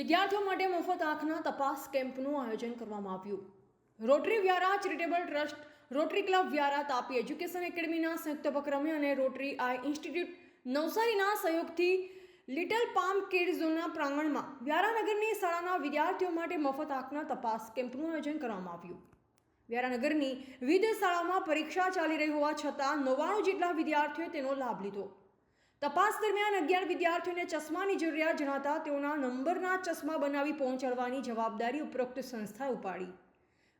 વિદ્યાર્થીઓ માટે મફત આંખના તપાસ કેમ્પનું આયોજન કરવામાં આવ્યું. Rotary Vyara charitable trust, Rotary club Vyara, Tapi education એકેડમીના સંયુક્ત ઉપક્રમે અને રોટરી આઈ ઇન્સ્ટિટ્યૂટ નવસારીના સહયોગથી લિટલ પામ કિડ ઝોનના પ્રાંગણમાં વ્યારાનગરની શાળાના વિદ્યાર્થીઓ માટે મફત આંખના તપાસ કેમ્પનું આયોજન કરવામાં આવ્યું. વ્યારાનગરની વિવિધ શાળાઓમાં પરીક્ષા ચાલી રહી હોવા છતાં નવ્વાણું જેટલા વિદ્યાર્થીઓએ તેનો લાભ લીધો. તપાસ દરમિયાન અગિયાર વિદ્યાર્થીઓને ચશ્માની જરૂરિયાત જણાતા તેઓના નંબરના ચશ્મા બનાવી પહોંચાડવાની જવાબદારી ઉપરોક્ત સંસ્થાએ ઉપાડી.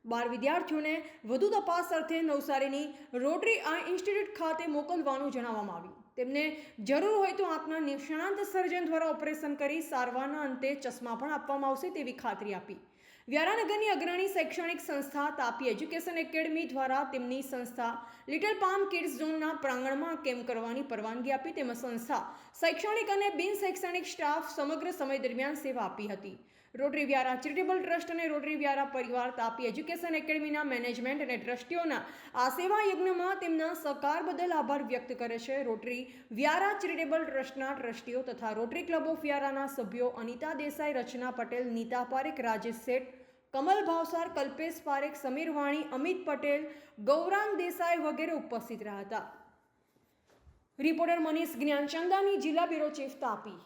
બાર વિદ્યાર્થીઓને વધુ તપાસ અર્થે નવસારીની રોટરી આ ઇન્સ્ટિટ્યૂટ ખાતે મોકલવાનું જણાવવામાં આવ્યું. તેમને જરૂર હોય તો આંખના નિષ્ણાંત સર્જન દ્વારા ઓપરેશન કરી સારવારના અંતે ચશ્મા પણ આપવામાં આવશે તેવી ખાતરી આપી. વ્યારાનગરની અગ્રણી શૈક્ષણિક સંસ્થા તાપી એજ્યુકેશન એકેડમી દ્વારા તેમની સંસ્થા લિટલ પામ કિડ્સ ઝોનના પ્રાંગણમાં કેમ્પ કરવાની પરવાનગી આપી તેમજ સંસ્થા શૈક્ષણિક અને બિન શૈક્ષણિક સ્ટાફ સમગ્ર સમય દરમિયાન સેવા આપી હતી. રોટરી વ્યારા ચેરિટેબલ ટ્રસ્ટ અને રોટરી વ્યારા પરિવાર તાપી એજ્યુકેશન એકેડમીના મેનેજમેન્ટ અને ટ્રસ્ટીઓના આ સેવા યજ્ઞમાં તેમના સહકાર બદલ આભાર વ્યક્ત કરે છે. રોટરી વ્યારા ચેરિટેબલ ટ્રસ્ટના ટ્રસ્ટીઓ તથા રોટરી ક્લબ ઓફ વ્યારાના સભ્યો અનિતા દેસાઈ, રચના પટેલ, નીતા પારેખ, રાજેશ શેઠ, કમલ ભાવસાર, કલ્પેશ પારેખ, સમીર વાણી, અમિત પટેલ, ગૌરાંગ દેસાઈ વગેરે ઉપસ્થિત રહ્યા હતા. રિપોર્ટર મનીષ જ્ઞાનચંદાની જિલ્લા બ્યુરો ચીફ તાપી.